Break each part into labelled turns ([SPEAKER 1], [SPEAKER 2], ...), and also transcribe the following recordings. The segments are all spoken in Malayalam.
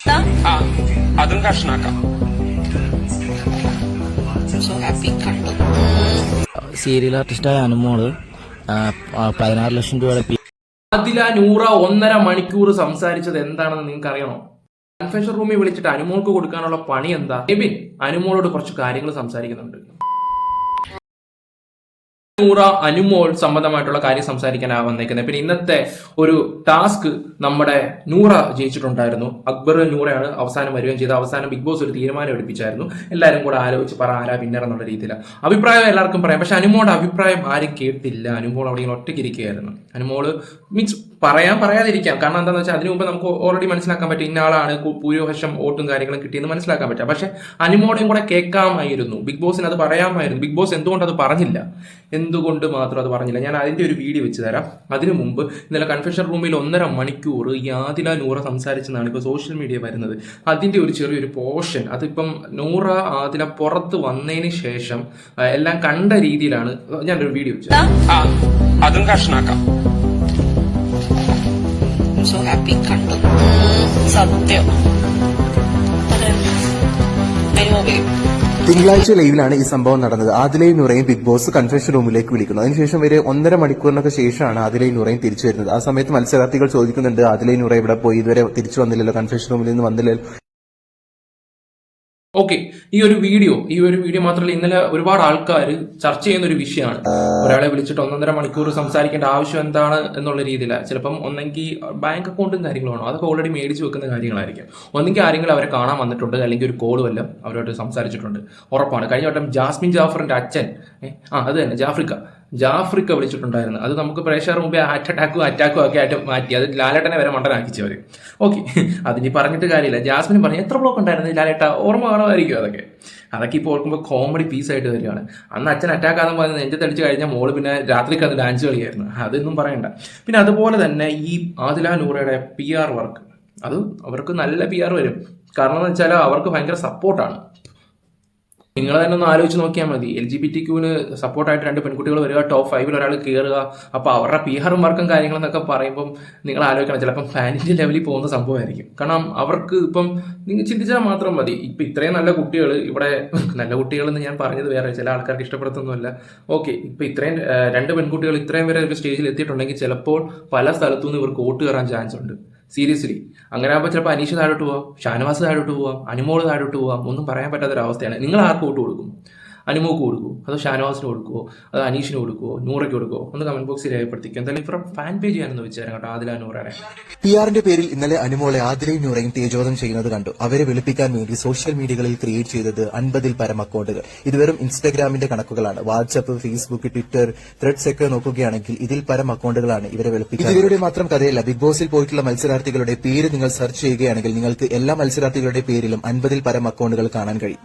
[SPEAKER 1] ആ. അതും കഷ്ണാക്കാം.
[SPEAKER 2] സീരിയൽ ആർട്ടിസ്റ്റായ അനുമോൾ പതിനാറ് ലക്ഷം രൂപയുടെ
[SPEAKER 3] അതില നൂറ ഒന്നര മണിക്കൂർ സംസാരിച്ചത് എന്താണെന്ന് നിങ്ങൾക്ക് അറിയണോ കൺഫെഷൻ റൂമിൽ വിളിച്ചിട്ട് അനുമോൾക്ക് കൊടുക്കാനുള്ള പണി എന്താ? എബിൻ അനുമോളോട് കുറച്ച് കാര്യങ്ങൾ സംസാരിക്കുന്നുണ്ട്. നൂറ അനുമോൾ സംബന്ധമായിട്ടുള്ള കാര്യം സംസാരിക്കാനാണ് വന്നേക്കുന്നത്. പിന്നെ ഇന്നത്തെ ഒരു ടാസ്ക് നമ്മുടെ നൂറ ജയിച്ചിട്ടുണ്ടായിരുന്നു. അക്ബർ നൂറയാണ് അവസാനം വരികയും ചെയ്ത് അവസാനം ബിഗ് ബോസ് ഒരു തീരുമാനം എടുപ്പിച്ചായിരുന്നു. എല്ലാവരും കൂടെ ആലോചിച്ച് പറ ആരാ വിന്നർ എന്നുള്ള രീതിയിൽ അഭിപ്രായം എല്ലാവർക്കും പറയാം. പക്ഷെ അനുമോളുടെ അഭിപ്രായം ആരും കേട്ടില്ല. അനുമോൾ അവിടെ ഇങ്ങനെ ഒറ്റയ്ക്ക് ഇരിക്കുകയായിരുന്നു. അനുമോൾ മീൻസ് പറയാൻ പറയാതിരിക്കാം. കാരണം എന്താണെന്ന് വെച്ചാൽ അതിനു മുമ്പ് നമുക്ക് ഓൾറെഡി മനസ്സിലാക്കാൻ പറ്റും ഇന്ന ആളാണ് ഭൂരിപക്ഷം വോട്ടും കാര്യങ്ങളും കിട്ടിയെന്ന് മനസ്സിലാക്കാൻ പറ്റും. പക്ഷെ അനുമോടെയും കൂടെ കേൾക്കാമായിരുന്നു. ബിഗ് ബോസിന് അത് പറയാമായിരുന്നു. ബിഗ് ബോസ് എന്തുകൊണ്ട് അത് പറഞ്ഞില്ല? എന്തുകൊണ്ട് മാത്രം അത് പറഞ്ഞില്ല? ഞാൻ അതിന്റെ ഒരു വീഡിയോ വെച്ച് തരാം. അതിനു മുമ്പ് ഇന്നലെ കൺഫെഷൻ റൂമിൽ ഒന്നര മണിക്കൂർ ആദില നൂറ സംസാരിച്ചെന്നാണ് ഇപ്പോൾ സോഷ്യൽ മീഡിയ വരുന്നത്. അതിന്റെ ഒരു ചെറിയൊരു പോർഷൻ അതിപ്പം നൂറ ആദില പുറത്ത് വന്നതിന് ശേഷം എല്ലാം കണ്ട രീതിയിലാണ് ഞാനൊരു വീഡിയോ വെച്ചത്
[SPEAKER 1] അതും കഷ്ണാക്കാം.
[SPEAKER 4] സോ ഹാപ്പി കണ്ടു സത്യം
[SPEAKER 5] തിങ്കളാഴ്ച ലൈവിലാണ് ഈ സംഭവം നടന്നത്. ആദിലയും നുറയും ബിഗ് ബോസ് കൺഫെഷൻ റൂമിലേക്ക് വിളിക്കുന്നു. അതിനുശേഷം വരെ ഒന്നര മണിക്കൂറിനൊക്കെ ശേഷമാണ് ആദിലയും നുറയും തിരിച്ചു വരുന്നത്. ആ സമയത്ത് മത്സരാർത്ഥികൾ ചോദിക്കുന്നുണ്ട് ആദിലയും നുറ ഇവിടെ പോയി ഇതുവരെ തിരിച്ചു വന്നില്ലല്ലോ കൺഫെഷൻ റൂമിൽ നിന്ന് വന്നില്ലല്ലോ.
[SPEAKER 3] ഓക്കെ ഈ ഒരു വീഡിയോ ഈ ഒരു വീഡിയോ മാത്രമല്ല ഇന്നലെ ഒരുപാട് ആൾക്കാർ ചർച്ച ചെയ്യുന്ന ഒരു വിഷയമാണ്. ഒരാളെ വിളിച്ചിട്ട് ഒന്നൊന്നര മണിക്കൂർ സംസാരിക്കേണ്ട ആവശ്യം എന്താണ് എന്നുള്ള രീതിയിലാണ് ചിലപ്പം ഒന്നെങ്കിൽ ബാങ്ക് അക്കൗണ്ടും കാര്യങ്ങളാണോ അതൊക്കെ ഓൾറെഡി മേടിച്ച് വെക്കുന്ന കാര്യങ്ങളായിരിക്കും. ഒന്നെങ്കിൽ ആരെങ്കിലും അവരെ കാണാൻ വന്നിട്ടുണ്ട് അല്ലെങ്കിൽ ഒരു കോൾ വല്ലതും അവരോട് സംസാരിച്ചിട്ടുണ്ട്. ഉറപ്പാണ്. കഴിഞ്ഞ വട്ടം ജാസ്മിൻ ജാഫറിന്റെ അച്ഛൻ ആ അത് തന്നെ ജാഫ്രിക്ക. ജാഫ്രിക്ക വിളിച്ചിട്ടുണ്ടായിരുന്നു. അത് നമുക്ക് പ്രേക്ഷകർ മുമ്പേ ഹാർട്ട് അറ്റാക്കും അറ്റാക്കും ഒക്കെ ആയിട്ട് മാറ്റി. അത് ലാലേട്ടനെ വരെ മണ്ടനാക്കിച്ചു അവർ ഓക്കെ അതിനി പറഞ്ഞിട്ട് കാര്യമില്ല. ജാസ്മിൻ പറഞ്ഞു എത്ര ബ്ലോക്ക് ഉണ്ടായിരുന്നു ലാലേട്ട? ഓർമ്മ കാണുമായിരിക്കും അതൊക്കെ. അതൊക്കെ ഇപ്പോൾ ഓർക്കുമ്പോൾ കോമഡി പീസായിട്ട് വരികയാണ്. അന്ന് അച്ഛൻ അറ്റാക്ക് ആകാൻ പറഞ്ഞ് നെഞ്ചത്ത് അടിച്ച് കഴിഞ്ഞാൽ മോൾ പിന്നെ രാത്രിക്ക് അത് ഡാൻസ് കളിയായിരുന്നു. അതൊന്നും പറയണ്ട. പിന്നെ അതുപോലെ തന്നെ ഈ ആദില നൂറയുടെ പി ആർ വർക്ക് അത് അവർക്ക് നല്ല പി ആർ വരും. കാരണം എന്ന് വെച്ചാൽ അവർക്ക് ഭയങ്കര സപ്പോർട്ടാണ് നിങ്ങൾ തന്നെ ഒന്ന് ആലോചിച്ച് നോക്കിയാൽ മതി. എൽ ജി ബി ടി ക്യൂവിന് സപ്പോർട്ടായിട്ട് രണ്ട് പെൺകുട്ടികൾ വരിക ടോപ്പ് ഫൈവിൽ ഒരാൾ കയറുക അപ്പോൾ അവരുടെ പീഹറും വർക്കും കാര്യങ്ങളെന്നൊക്കെ പറയുമ്പം നിങ്ങൾ ആലോചിക്കണം ചിലപ്പം ഫാനിന്റെ ലെവലിൽ പോകുന്ന സംഭവമായിരിക്കും. കാരണം അവർക്ക് ഇപ്പം നിങ്ങൾ ചിന്തിച്ചാൽ മാത്രം മതി. ഇപ്പം ഇത്രയും നല്ല കുട്ടികൾ ഇവിടെ നല്ല കുട്ടികളെന്ന് ഞാൻ പറഞ്ഞത് വേറെ ചില ആൾക്കാർക്ക് ഇഷ്ടപ്പെടുത്തൊന്നുമല്ല. ഓക്കെ ഇപ്പം ഇത്രയും രണ്ട് പെൺകുട്ടികൾ ഇത്രയും വരെ ഒരു സ്റ്റേജിൽ എത്തിയിട്ടുണ്ടെങ്കിൽ ചിലപ്പോൾ പല സ്ഥലത്തു നിന്ന് ഇവർക്ക് വോട്ട് കയറാൻ ചാൻസ് ഉണ്ട്. സീരിയസ്ലി അങ്ങനെ ആകുമ്പോൾ ചിലപ്പോൾ അനീഷ് താഴോട്ട് പോവാം ഷാനവാസ് താഴോട്ട് പോവാം അനുമോൾ താഴോട്ട് പോവാം ഒന്നും പറയാൻ പറ്റാത്തൊരവസ്ഥയാണ്. നിങ്ങൾ ആർക്ക് വോട്ട് കൊടുക്കും? അനുമോക്ക് കൊടുക്കുമോ അതോ ഷാനവാസിന് കൊടുക്കുമോ അതോ അനീഷിന് കൊടുക്കുമോ നൂറയ്ക്ക് കൊടുക്കുമോ ഒന്ന് കമന്റ് ബോക്സിൽ രേഖപ്പെടുത്തിക്കും. എന്തായാലും ഇപ്പം ഫാൻ പേജ് ചെയ്യാനെന്ന് വിചാരം കേട്ടോ ആദില നൂറയുടെ
[SPEAKER 5] പി ആറിന്റെ പേരിൽ ഇന്നലെ അനുമോളെ ആദിലയും നൂറയും തേജോധം ചെയ്യുന്നത് കണ്ടു. അവരെ വെളുപ്പിക്കാൻ വേണ്ടി സോഷ്യൽ മീഡിയകളിൽ ക്രിയേറ്റ് ചെയ്തത് അൻപതിൽ പരം അക്കൗണ്ടുകൾ ഇതുവരും വെറും ഇൻസ്റ്റഗ്രാമിന്റെ കണക്കുകളാണ്. വാട്സ്ആപ്പ് ഫേസ്ബുക്ക് ട്വിറ്റർ ത്രെഡ്സ് ഒക്കെ നോക്കുകയാണെങ്കിൽ ഇതിൽ പരം അക്കൗണ്ടുകളാണ് ഇവരെ വെളുപ്പിക്കുന്നത് ഇവരുടെ മാത്രം കഥയല്ല. ബിഗ് ബോസിൽ പോയിട്ടുള്ള മത്സരാർത്ഥികളുടെ പേര് നിങ്ങൾ സെർച്ച് ചെയ്യുകയാണെങ്കിൽ നിങ്ങൾക്ക് എല്ലാ മത്സരാർത്ഥികളുടെ പേരിലും അൻപതിൽ പരം അക്കൗണ്ടുകൾ കാണാൻ കഴിയും.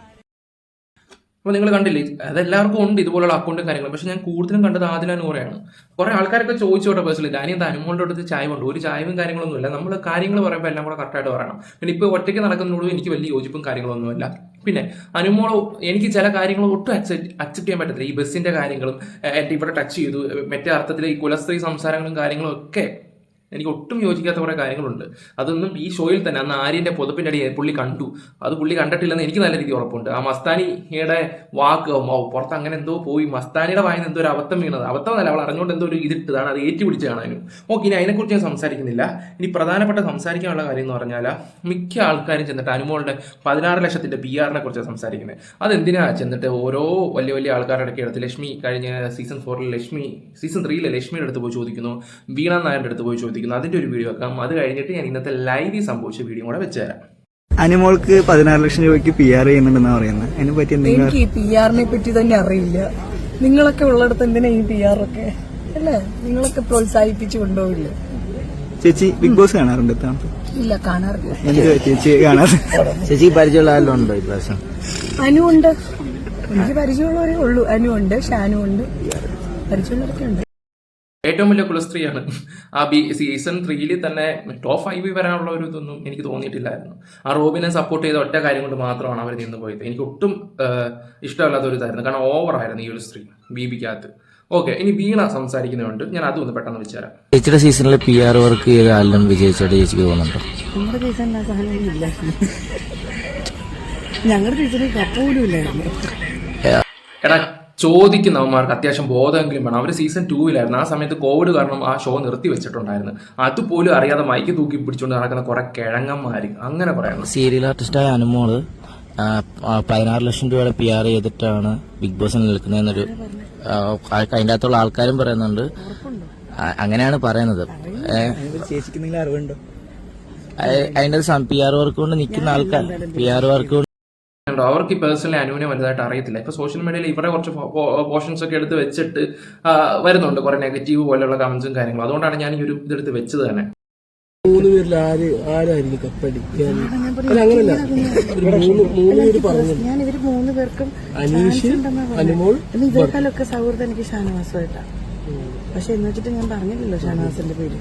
[SPEAKER 3] അപ്പോൾ നിങ്ങൾ കണ്ടില്ലേ? അതെല്ലാവർക്കും ഉണ്ട് ഇതുപോലുള്ള അക്കൗണ്ടും കാര്യങ്ങളും. പക്ഷെ ഞാൻ കൂടുതലും കണ്ടത് ആദില നൂറയാണ്. കുറെ ആൾക്കാരൊക്കെ ചോദിച്ചോട്ടെ പേഴ്സണലി ഞാൻ എന്താ അനുമോളുടെ അടുത്ത് ചായ ഉണ്ട് ഒരു ചായവും കാര്യങ്ങളൊന്നും ഇല്ല. നമ്മൾ കാര്യങ്ങൾ പറയുമ്പോൾ എല്ലാം കൂടെ കറക്റ്റായിട്ട് പറയണം. പിന്നെ ഇപ്പോൾ ഒറ്റയ്ക്ക് നടക്കുന്നതോടും എനിക്ക് വലിയ യോജിപ്പും കാര്യങ്ങളൊന്നുമില്ല പിന്നെ അനുമോളോ എനിക്ക് ചില കാര്യങ്ങൾ ഒട്ടും അക്സെപ്റ്റ് അക്സെപ്റ്റ് ചെയ്യാൻ പറ്റത്തില്ല. ഈ ബസ്സിന്റെ കാര്യങ്ങളും ഇവിടെ ടച്ച് ചെയ്തു. മറ്റേ അർത്ഥത്തിൽ ഈ കുലസ്ത്രീ സംസാരങ്ങളും കാര്യങ്ങളും ഒക്കെ എനിക്ക് ഒട്ടും യോജിക്കാത്ത കുറേ കാര്യങ്ങളുണ്ട്. അതൊന്നും ഈ ഷോയിൽ തന്നെ അന്ന് ആര്യന്റെ പുതപ്പിന്റെ അടി പുള്ളി കണ്ടു. അത് പുള്ളി കണ്ടിട്ടില്ലെന്ന് എനിക്ക് നല്ല രീതിയിൽ ഉറപ്പുണ്ട്. ആ മസ്താനിയുടെ വാക്ക് ഓ പുറത്ത് അങ്ങനെ എന്തോ പോയി. മസ്താനിയുടെ വായന എന്തോ ഒരു അബദ്ധം വീണത്. അബദ്ധം അല്ല അവൾ അറിഞ്ഞുകൊണ്ട് എന്തോ ഒരു ഇതിട്ടതാണ് അത് ഏറ്റുപിടിച്ചതാണ് കാണാനും. ഓക്കെ ഇനി അതിനെക്കുറിച്ച് ഞാൻ സംസാരിക്കുന്നില്ല. ഇനി പ്രധാനപ്പെട്ട സംസാരിക്കാനുള്ള കാര്യം എന്ന് പറഞ്ഞാൽ മിക്ക ആൾക്കാരും ചെന്നിട്ട് അനുമോളുടെ പതിനാറ് ലക്ഷത്തിന്റെ പി ആറിനെ കുറിച്ച് സംസാരിക്കുന്നത്. അതെന്തിനാ ചെന്നിട്ട് ഓരോ വലിയ വലിയ ആൾക്കാരുടെ ഇടയ്ക്ക് എടുത്ത് ലക്ഷ്മി കഴിഞ്ഞ സീസൺ ഫോറിൽ ലക്ഷ്മി സീസൺ ത്രീയിലെ ലക്ഷ്മിയുടെ അടുത്ത് പോയി ചോദിക്കുന്നു. വീണ നായരുടെ അടുത്ത് പോയി ചോദിക്കുന്നു. അതിന്റെ ഒരു വീഡിയോ വെക്കാം. അത് കഴിഞ്ഞിട്ട് ഞാൻ ഇന്നത്തെ ലൈവിൽ സംഭവിച്ച വീഡിയോ കൂടെ വെച്ചുതരാം.
[SPEAKER 6] അനുമോൾക്ക് പതിനാറ് ലക്ഷം രൂപയ്ക്ക് പി ആർ ചെയ്യുന്നുണ്ടെന്നാ പറയുന്നത് അതിനെ പറ്റി
[SPEAKER 7] എനിക്ക് ഈ പി ആറിനെ പറ്റി തന്നെ അറിയില്ല. നിങ്ങളൊക്കെ ഉള്ളിടത്ത് എന്തിനാ ഈ പി ആർ ഒക്കെ? അല്ലേ? നിങ്ങളൊക്കെ പ്രോത്സാഹിപ്പിച്ചു കൊണ്ടുപോകില്ല
[SPEAKER 6] ചേച്ചി ബിഗ് ബോസ് കാണാറുണ്ട്
[SPEAKER 7] ഇല്ല കാണാറില്ല.
[SPEAKER 6] എന്ത് ചേച്ചി കാണാറ്?
[SPEAKER 2] ചേച്ചി പരിചയമുള്ള ആരെല്ലാം ഉണ്ടോ ഇപ്രാവശ്യം
[SPEAKER 7] അനു ഉണ്ട്. എനിക്ക് പരിചയമുള്ളവരേ ഉള്ളൂ. അനു ഉണ്ട് ഷാനു ഉണ്ട്. പരിചയമുള്ളവരൊക്കെ ഉണ്ട്.
[SPEAKER 3] ഏറ്റവും വലിയ കുലസ്ത്രീയാണ്. ആ ബി സീസൺ ത്രീയിൽ തന്നെ ടോപ്പ് ഫൈവിൽ വരാനുള്ള ഒരു ഇതൊന്നും എനിക്ക് തോന്നിയിട്ടില്ലായിരുന്നു. ആ റോബിനെ സപ്പോർട്ട് ചെയ്ത ഒറ്റ കാര്യം കൊണ്ട് മാത്രമാണ് അവർ നിന്ന് പോയത്. എനിക്ക് ഒട്ടും ഇഷ്ടമല്ലാത്ത ഒരു ഇതായിരുന്നു. കാരണം ഓവറായിരുന്നു ഈ ഒരു സ്ത്രീ ബീബിക്കകത്ത്. ഓക്കെ ഇനി വീണ സംസാരിക്കുന്നതുകൊണ്ട് ഞാൻ അതും ഒന്ന് പെട്ടെന്ന് വെച്ചുതരാം
[SPEAKER 2] ചേച്ചിയുടെ സീസണിലെ പി ആർ വർക്ക് ചെയ്ത വിജയിച്ചായിട്ട് ചേച്ചിക്ക് തോന്നുന്നുണ്ടോ?
[SPEAKER 7] ഞങ്ങളുടെ ടീച്ചറിന് കപ്പ പോലും ഇല്ലായിരുന്നു.
[SPEAKER 3] എടാ ചോദിക്കുന്നവന്മാർക്ക് അത്യാവശ്യം ബോധമെങ്കിലും വേണം. അവർ സീസൺ ടൂവിലായിരുന്നു ആ സമയത്ത് കോവിഡ് കാരണം ആ ഷോ നിർത്തി വെച്ചിട്ടുണ്ടായിരുന്നു. അതുപോലും അറിയാതെ മൈക്ക് തൂക്കി പിടിച്ചുകൊണ്ട് നടക്കുന്ന കുറെ കിഴങ്ങന്മാർ അങ്ങനെ പറയുന്നു
[SPEAKER 2] സീരിയൽ ആർട്ടിസ്റ്റായ അനുമോൾ പതിനാറ് ലക്ഷം രൂപയുടെ പി ആർ ചെയ്തിട്ടാണ് ബിഗ് ബോസിൽ നിൽക്കുന്നതെന്നൊരു അതിന്റെ അകത്തുള്ള ആൾക്കാരും പറയുന്നുണ്ട്. അങ്ങനെയാണ് പറയുന്നത്. അതിന്റെ പി ആർ വർക്ക് കൊണ്ട് നിൽക്കുന്ന ആൾക്കാർ പി ആർ വർക്ക് കൊണ്ട്?
[SPEAKER 3] അവർക്ക് പേഴ്സണലി അനുവിനെ വലുതായിട്ട് അറിയത്തില്ല. ഇപ്പൊ സോഷ്യൽ മീഡിയയിൽ ഇവരെ കുറച്ച് പോർഷൻസ് ഒക്കെ എടുത്ത് വെച്ചിട്ട് വരുന്നുണ്ട് കുറെ നെഗറ്റീവ് പോലെയുള്ള കമന്റ്സും കാര്യങ്ങളും. അതുകൊണ്ടാണ് ഞാൻ ഈ ഒരു ഇതെടുത്ത് വെച്ചത് തന്നെ.
[SPEAKER 8] മൂന്ന് പേരിൽ ആര് ആരായിരുന്നു കപ്പടിക്കാൻ? അല്ല അങ്ങനല്ല. മൂന്ന് മൂന്ന് പേര് പറഞ്ഞു
[SPEAKER 7] ഞാൻ ഇവർ മൂന്ന് പേർക്കും
[SPEAKER 8] അനീഷ് അനുമോൾ
[SPEAKER 7] ഇതേക്കാളൊക്കെ സൗഹൃദം എനിക്ക് ഷാനവാസമായിട്ടാണ് പക്ഷെ എന്ന് വെച്ചിട്ട് ഞാൻ പറഞ്ഞില്ലല്ലോ ഷാനവാസിന്റെ പേര്.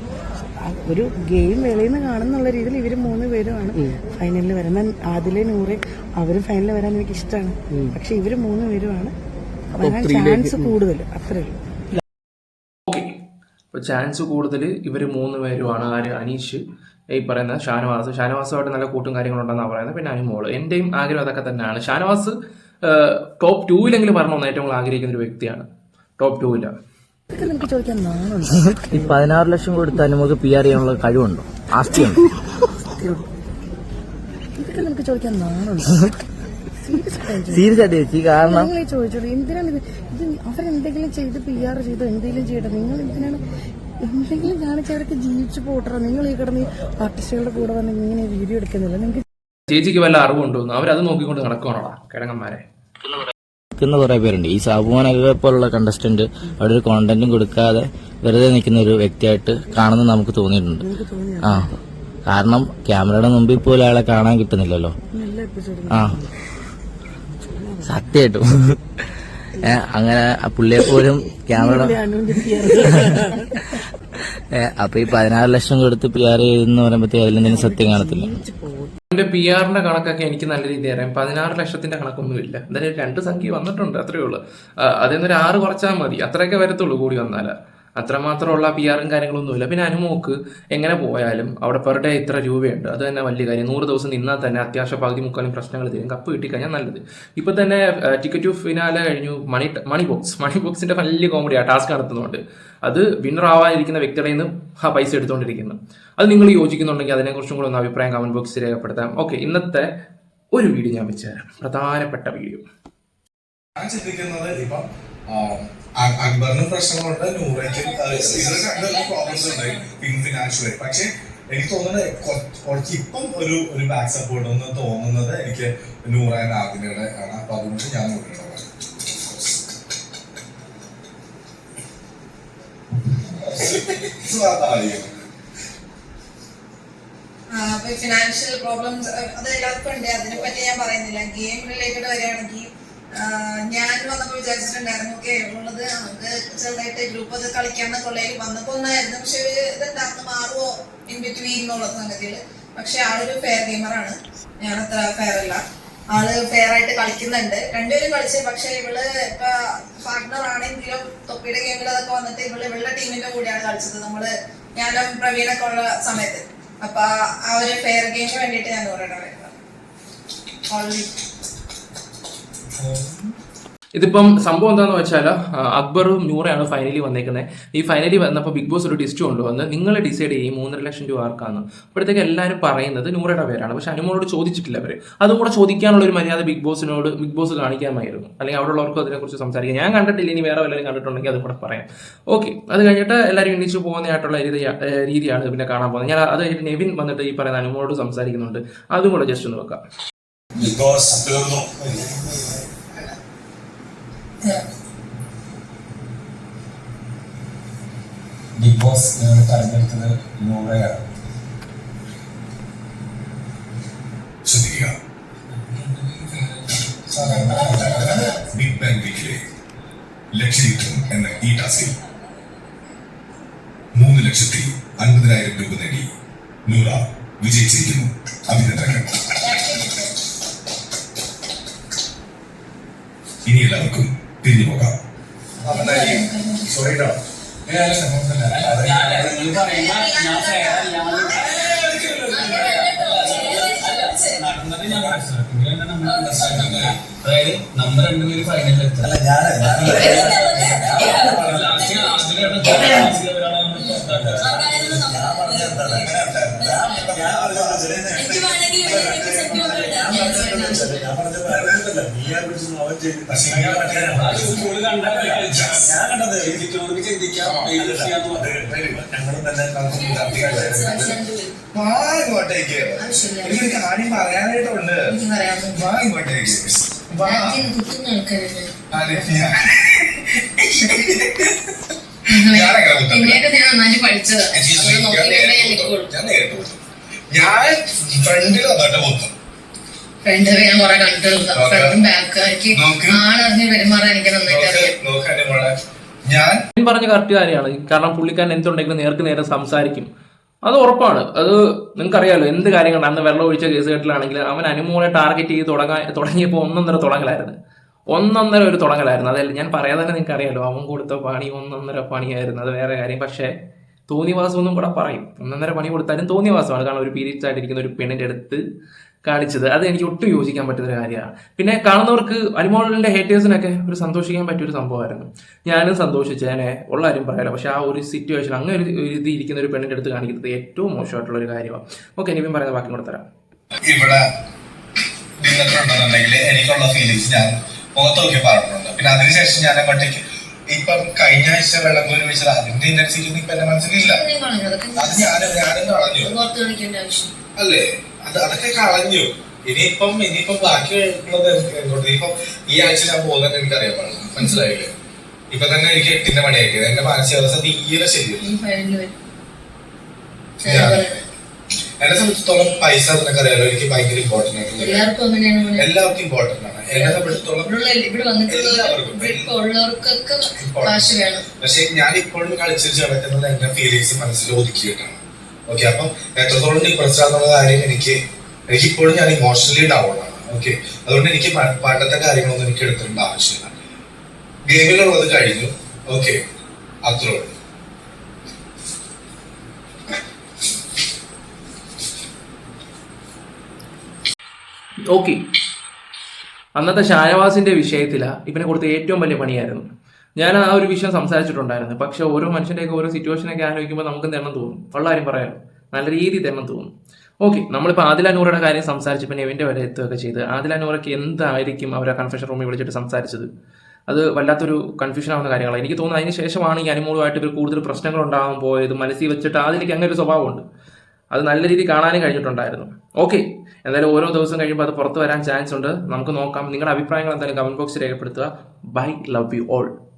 [SPEAKER 7] ഒരു ഗെയിം വെളിയിൽ നിന്ന് കാണുന്നുള്ള രീതിയിൽ ഇവർ മൂന്ന് പേരുമാണ് ഫൈനലിൽ വരുന്ന ആദിലെ നൂറ് അവരും ഫൈനലിൽ വരാൻ എനിക്ക് ഇഷ്ടമാണ് പക്ഷെ ഇവർ മൂന്ന് പേരുമാണ്. വരാൻ ചാൻസ് കൂടുതൽ. അത്രേ ഉള്ളൂ.
[SPEAKER 3] അപ്പോൾ ഇപ്പൊ ചാൻസ് കൂടുതൽ ഇവർ മൂന്ന് പേരുമാണ് ആര്? അനീഷ്. ഈ പറയുന്ന ഷാനവാസ്. ഷാനവാസുമായിട്ട് നല്ല കൂട്ടും കാര്യങ്ങളുണ്ടെന്നാണ് പറയുന്നത്. പിന്നെ അനുമോൾ. എന്റെയും ആഗ്രഹം അതൊക്കെ തന്നെയാണ്. ഷാനവാസ് ടോപ്പ് ടൂവിലെങ്കിലും പറഞ്ഞു ഏറ്റവും കൂടുതൽ ആഗ്രഹിക്കുന്ന ഒരു വ്യക്തിയാണ്. ടോപ്പ് ടൂവില്ല
[SPEAKER 2] ഈ പതിനാറ് ലക്ഷം കൊടുത്താൽ നമുക്ക് പി ആർ ചെയ്യാനുള്ള കഴിവുണ്ടോ? ആസ്തിയുണ്ടോ?
[SPEAKER 7] സീരിയസ് ആയിട്ട്
[SPEAKER 2] ചേച്ചി കാരണം
[SPEAKER 7] ചോദിച്ചോളൂ എന്തിനാണ് ഇത്? ഇത് അവരെന്തെങ്കിലും ചെയ്ത് പി ആർ ചെയ്തോ എന്തെങ്കിലും ചെയ്യട്ടെ? നിങ്ങൾ എന്തിനാണ് എന്തെങ്കിലും കാണിച്ച് അവരൊക്കെ ജീവിച്ചു പോട്ടറോ നിങ്ങൾ ഈ കിടന്ന് ആർട്ടിസ്റ്റുകളുടെ കൂടെ വന്ന് ഇങ്ങനെ വീഡിയോ എടുക്കുന്നില്ല. നിങ്ങൾക്ക്
[SPEAKER 3] ചേച്ചിക്ക് വല്ല അറിവുണ്ടോന്ന്? അവരത് നോക്കിക്കൊണ്ട് നടക്കുവാണോടാ കിഴങ്ങന്മാരെ
[SPEAKER 2] നിൽക്കുന്ന കുറെ പേരുണ്ട്. ഈ സാബുമാനൊക്കെ പോലുള്ള കണ്ടസ്റ്റന്റ് അവിടെ ഒരു കോണ്ടന്റും കൊടുക്കാതെ വെറുതെ നിൽക്കുന്ന ഒരു വ്യക്തിയായിട്ട് കാണുന്നത് നമുക്ക് തോന്നിയിട്ടുണ്ട്. ആ കാരണം ക്യാമറയുടെ മുമ്പിൽ പോലും അയാളെ കാണാൻ കിട്ടുന്നില്ലല്ലോ. ആ സത്യമായിട്ടും. ഏ, അങ്ങനെ പുള്ളിയെ പോലും ക്യാമറയുടെ ഏ, അപ്പൊ ഈ പതിനാറ് ലക്ഷം കൊടുത്ത് പിള്ളേർ എഴുതുന്ന പറയുമ്പോഴത്തേക്ക് അതിലെന്തെങ്കിലും സത്യം കാണത്തില്ല?
[SPEAKER 3] എന്റെ പി ആറിന്റെ കണക്കൊക്കെ എനിക്ക് നല്ല രീതിയിൽ അറിയാം. പതിനാറ് ലക്ഷത്തിന്റെ കണക്കൊന്നുമില്ല. എന്തായാലും രണ്ട് സംഖ്യ വന്നിട്ടുണ്ട് അത്രേ ഉള്ളൂ. അതിൽ ആറ് കുറച്ചാൽ മതി. അത്രയൊക്കെ വരത്തുള്ളൂ കൂടി വന്നാൽ അത്രമാത്രമുള്ള പി ആറും കാര്യങ്ങളൊന്നുമില്ല. പിന്നെ അനുമോക്ക് എങ്ങനെ പോയാലും അവിടെ പെർ ഡേ ഇത്ര രൂപയുണ്ട്. അത് തന്നെ വലിയ കാര്യം. നൂറ് ദിവസം നിന്നാൽ തന്നെ അത്യാവശ്യം പകുതി മുക്കാലും പ്രശ്നങ്ങൾ തീരും. കപ്പ് കിട്ടിക്കഴിഞ്ഞാൽ നല്ലത്. ഇപ്പം തന്നെ ടിക്കറ്റ് ടു ഫിനാലെ കഴിഞ്ഞു. മണി മണി ബോക്സ് മണി ബോക്സിന്റെ വലിയ കോമഡിയാണ് ടാസ്ക് നടത്തുന്നുണ്ട്. അത് വിന്നർ ആവാതിരിക്കുന്ന വ്യക്തിയുടെ നിന്ന് ആ പൈസ എടുത്തുകൊണ്ടിരിക്കുന്നു അത് നിങ്ങൾ യോജിക്കുന്നുണ്ടെങ്കിൽ അതിനെക്കുറിച്ചും കൂടെ ഒന്ന് അഭിപ്രായം കമന്റ് ബോക്സിൽ രേഖപ്പെടുത്താം. ഓക്കെ ഇന്നത്തെ ഒരു വീഡിയോ ഞാൻ വെച്ചുതരാം പ്രധാനപ്പെട്ട വീഡിയോ
[SPEAKER 9] ഞാൻ ചിന്തിക്കുന്നത് ഇപ്പം അക്ബറിന് പ്രശ്നങ്ങളുണ്ട് നൂറയ്ക്കും പ്രോബ്ലംസ് ഉണ്ടായി. ഫിനാൻഷ്യലായി പക്ഷെ എനിക്ക് തോന്നുന്നത് കുറച്ച് ഇപ്പം ഒരു ഒരു ബാക്ക് സപ്പോർട്ട് എന്ന് തോന്നുന്നത് എനിക്ക് നൂറാൻ ആദിനയുടെ ആണ്. അപ്പൊ അതുകൊണ്ട് ഞാൻ നോക്കിയിട്ടുള്ളത്
[SPEAKER 10] ഫിനാൻഷ്യൽ പ്രോബ്ലംസ് അത് എല്ലാവർക്കും ഉണ്ട്. അതിനെ പറ്റി ഞാൻ പറയുന്നില്ല. ഗെയിം റിലേറ്റഡ് വരികയാണെങ്കിൽ ഞാൻ വന്നപ്പോൾ വിചാരിച്ചിട്ടുണ്ടായിരുന്നു. ഓക്കെ ഉള്ളത് നമുക്ക് ചെറുതായിട്ട് ഗ്രൂപ്പ് അത് കളിക്കാന്നൊക്കെ ഉള്ളതിൽ വന്നപ്പോ ഒന്നായിരുന്നു. പക്ഷെ ഒരു ഇതുണ്ടാകുന്ന മാറുമോ ഇൻ ബിറ്റ്വീൻ എന്നുള്ള സംഗതികൾ പക്ഷെ ആളൊരു ഫെയർ ഗെയിമറാണ് ഞാൻ അത്ര ഫെയർ അല്ല. ആൾ ഫെയർ ആയിട്ട് കളിക്കുന്നുണ്ട്. രണ്ടുപേരും കളിച്ച്. പക്ഷെ ഇവൾ ഇപ്പൊ പാർട്ട്ണർ ആണെങ്കിലും തൊപ്പിയുടെ ഗെയിമിൽ അതൊക്കെ വന്നിട്ട് ഇവൾ ഇവളുടെ ടീമിന്റെ കൂടെയാണ് കളിച്ചത്. നമ്മൾ ഞാനും പ്രവീണൊക്കെ ഉള്ള സമയത്ത്. അപ്പൊ ആ ഒരു ഫെയർ ഗെയിമിന് വേണ്ടിയിട്ട് ഞാൻ പറയണ ഓൾറെഡി
[SPEAKER 3] ഇതിപ്പം സംഭവം എന്താണെന്ന് വെച്ചാൽ അക്ബറും നൂറയാണ് ഫൈനലി വന്നേക്കുന്നത് ഈ ഫൈനലി വന്നപ്പോൾ ബിഗ് ബോസ് ഒരു ഡിസ്റ്റ് കൊണ്ടുവന്ന് നിങ്ങൾ ഡിസൈഡ് ചെയ്യും മൂന്നര ലക്ഷം രൂപ ആർക്കാന്ന്. അപ്പോഴത്തേക്ക് എല്ലാവരും പറയുന്നത് നൂറയുടെ പേരാണ്. പക്ഷെ അനുമോളോട് ചോദിച്ചിട്ടില്ല അവർ അതും കൂടെ ചോദിക്കാനുള്ള ഒരു മര്യാദ ബിഗ് ബോസിനോട് ബിഗ് ബോസ് കാണിക്കാമായിരുന്നു. അല്ലെങ്കിൽ അവിടെ ഉള്ളവർക്കും അതിനെക്കുറിച്ച് സംസാരിക്കാം. ഞാൻ കണ്ടിട്ടില്ല ഇനി വേറെ വല്ലവരും കണ്ടിട്ടുണ്ടെങ്കിൽ അതും കൂടെ പറയാം. ഓക്കെ അത് കഴിഞ്ഞിട്ട് എല്ലാവരും എണീച്ച് പോകുന്നതായിട്ടുള്ള രീതി രീതിയാണ് പിന്നെ കാണാൻ പോകുന്നത്. ഞാൻ അത് കഴിഞ്ഞിട്ട് നെവിൻ വന്നിട്ട് ഈ പറയുന്ന അനുമോളോട് സംസാരിക്കുന്നുണ്ട്. അതും കൂടെ ജസ്റ്റ് ഒന്ന് വെക്കാം.
[SPEAKER 9] ബിഗ് ബോസ് ബിഗ് ബോസ് തെരഞ്ഞെടുത്തത് നൂറയാണ് ബിഗ് ബാങ് വീക്കിലെ ലക്ഷ്യയുദ്ധം എന്ന ഈ ടാസ്കിൽ മൂന്ന് ലക്ഷത്തി അൻപതിനായിരം രൂപ നേടി നൂറ വിജയിച്ചിരിക്കുന്നു അഭിനന്ദനങ്ങൾ. ഇനി എല്ലാവർക്കും പിരിഞ്ഞു പോകാം സോറി
[SPEAKER 8] അതായത് നമ്മൾ രണ്ടുപേരും ഫൈനലിൽ എത്തുക
[SPEAKER 9] വാ ഇങ്ങോട്ടേക്ക് എനിക്ക് കാര്യം പറയാനായിട്ടുണ്ട് വാ ഇങ്ങോട്ടേക്ക് വാ
[SPEAKER 10] ഞാൻ
[SPEAKER 9] ഞാൻ. ഞാൻ. ഞാൻ ഫ്രണ്ടിൽ കുത്തും
[SPEAKER 10] ഫ്രണ്ട് ഞാൻ കുറെ കണ്ടിട്ടുണ്ട്
[SPEAKER 9] നോക്ക്.
[SPEAKER 10] ഫ്രണ്ടും ബാക്ക് എനിക്ക്
[SPEAKER 9] നോക്ക്.
[SPEAKER 10] ആളറിഞ്ഞ് പെരുമാറാൻ എനിക്ക് നന്നായിട്ട് അറിയാം.
[SPEAKER 9] ഞാൻ
[SPEAKER 3] പറഞ്ഞ കറക്റ്റ് കാര്യമാണ്. കാരണം പുള്ളിക്കാരൻ എന്തുണ്ടെങ്കിലും നേർക്ക് നേരെ സംസാരിക്കും. അത് ഉറപ്പാണ്. അത് നിങ്ങൾക്കറിയാലോ എന്ത് കാര്യങ്ങൾ അന്ന് വെള്ളം ഒഴിച്ച കേസ് കേട്ടിലാണെങ്കിൽ അവൻ അനുമോളെ ടാർഗറ്റ് ചെയ്ത് തുടങ്ങാൻ തുടങ്ങിയപ്പോൾ ഒന്നൊന്നര തുടങ്ങലായിരുന്നു. ഒന്നൊന്നര ഒരു തുടങ്ങലായിരുന്നു. അതല്ല ഞാൻ പറയാതെ തന്നെ നിങ്ങൾക്ക് അറിയാലോ അവൻ കൊടുത്ത പണി ഒന്നൊന്നര പണിയായിരുന്നു. അത് വേറെ കാര്യം. പക്ഷേ തോന്നിവാസം ഒന്നും കൂടെ പറയും. ഒന്നൊന്നര പണി കൊടുത്താലും തോന്നിവാസമാണ്. കാരണം ഒരു പീരീഡ്സ് ആയിട്ടിരിക്കുന്ന ഒരു പെണ്ണിന്റെ അടുത്ത് കാണിച്ചത്. അത് എനിക്ക് ഒട്ടും യോജിക്കാൻ പറ്റുന്ന ഒരു കാര്യമാണ്. പിന്നെ കാണുന്നവർക്ക് അനുമോളിന്റെ ഹേറ്റേഴ്സിനൊക്കെ ഒരു സന്തോഷിക്കാൻ പറ്റിയൊരു സംഭവമായിരുന്നു. ഞാനും സന്തോഷിച്ചേനെ ഉള്ള ആരും പറയാലോ പക്ഷെ ആ ഒരു സിറ്റുവേഷൻ അങ്ങനെ ഒരു ഒരു ഇത് ഇരിക്കുന്ന ഒരു പെണ്ണിന്റെ അടുത്ത് കാണിക്കുന്നത് ഏറ്റവും മോശമായിട്ടുള്ള ഒരു കാര്യമാണ്. ഓക്കെ എനിക്കും പറയുന്ന ബാക്കി കൂടെ തരാം.
[SPEAKER 9] ഇവിടെ നിന്നിട്ടുണ്ടെന്നുണ്ടെങ്കിൽ എനിക്കുള്ള ഫീലിങ്സ് ഞാൻ മുഖത്ത് നോക്കി പറഞ്ഞിട്ടുണ്ട്. പിന്നെ അതിനുശേഷം ഞാൻ അങ്ങോട്ടേക്ക് ഇപ്പം കഴിഞ്ഞ ആഴ്ച വെള്ളംകോരി വെച്ചത് അതിന്റെ ഇന്റൻസിറ്റി ഒന്നും ഇപ്പൊ എന്റെ മനസ്സിലില്ല.
[SPEAKER 10] ഞാൻ
[SPEAKER 9] അത് ഞാൻ ഞാനും കളഞ്ഞു. അല്ലേ? അത് അതൊക്കെ കളഞ്ഞു. ഇനിയിപ്പം ഇനിയിപ്പം ബാക്കി ഉള്ളത് ഇനിയിപ്പം ഈ ആഴ്ച ഞാൻ പോകുന്നത് എനിക്കറിയാൻ പാടില്ല. മനസ്സിലായില്ലേ? ഇപ്പൊ തന്നെ എനിക്ക് എട്ടിന്റെ മണിയാക്കിയത് എന്റെ മാനസികാവസ്ഥ തീരെ ശരിയല്ല. എന്നെ സംബന്ധിച്ചിടത്തോളം പൈസ നിനക്കറിയാലോ? എനിക്ക് ഭയങ്കര ഇമ്പോർട്ടന്റ് ആയിട്ടുള്ള
[SPEAKER 10] എല്ലാവർക്കും
[SPEAKER 9] ഇമ്പോർട്ടന്റ് ആണ്. എന്നെ സംബന്ധിച്ചിടത്തോളം എല്ലാവർക്കും. പക്ഷെ ഞാൻ ഇപ്പോഴും കളിച്ചു നടക്കുന്നത് എന്റെ ഫീലിങ്സ് മനസ്സിൽ ഒതുക്കിയിട്ടാണ്. ഓക്കെ അപ്പം എത്രത്തോളം ഡിപ്രസ്ഡ് ആണെന്നുള്ള കാര്യം എനിക്ക് എനിക്ക് ഇപ്പോഴും ഞാൻ ഇമോഷണലി ഡൗൺ ആണ്. ഓക്കെ അതുകൊണ്ട് എനിക്ക് പണ്ടത്തെ കാര്യങ്ങളൊന്നും എനിക്ക് എടുത്തിട്ടുണ്ട് ആവശ്യമില്ല. ഗെയിമിലുള്ളത് കഴിഞ്ഞു. ഓക്കെ അത്രേ ഉള്ളൂ.
[SPEAKER 3] ഓക്കെ അന്നത്തെ ഷാനവാസിന്റെ വിഷയത്തില ഇവനെ കൊടുത്ത ഏറ്റവും വലിയ പണിയായിരുന്നു. ഞാൻ ആ ഒരു വിഷയം സംസാരിച്ചിട്ടുണ്ടായിരുന്നു. പക്ഷെ ഓരോ മനുഷ്യന്റെയൊക്കെ ഓരോ സിറ്റുവേഷനൊക്കെ ആലോചിക്കുമ്പോൾ നമുക്ക് തെണ്ണം തോന്നും. ഉള്ള കാര്യം പറയാലോ. നല്ല രീതിയിൽ തന്നെ തോന്നും. ഓക്കെ നമ്മളിപ്പോൾ ആദില നൂറയുടെ കാര്യം സംസാരിച്ചപ്പോൾ നെവിന്റെ വരെ എത്തുകയൊക്കെ ചെയ്ത് ആദില നൂറയ്ക്ക് എന്തായിരിക്കും അവർ ആ കൺഫെഷൻ റൂമിൽ വിളിച്ചിട്ട് സംസാരിച്ചത്? അത് വല്ലാത്തൊരു കൺഫ്യൂഷൻ ആവുന്ന കാര്യങ്ങളാണ് എനിക്ക് തോന്നുന്നു അതിന് ശേഷമാണ് ഈ അനുമോളുമായിട്ട് ഇവർ കൂടുതൽ പ്രശ്നങ്ങൾ ഉണ്ടാകാൻ പോയത്. മനസ്സിൽ വെച്ചിട്ട് ആദിലേക്ക് അങ്ങനെ ഒരു സ്വഭാവമുണ്ട്. അത് നല്ല രീതിയിൽ കാണാനും കഴിഞ്ഞിട്ടുണ്ടായിരുന്നു. ഓക്കെ എന്തായാലും ഓരോ ദിവസം കഴിയുമ്പോൾ അത് പുറത്ത് വരാൻ ചാൻസ് ഉണ്ട്. നമുക്ക് നോക്കാം. നിങ്ങളുടെ അഭിപ്രായങ്ങൾ എന്തായാലും കമന്റ് ബോക്സിൽ രേഖപ്പെടുത്തുക. Bye love you all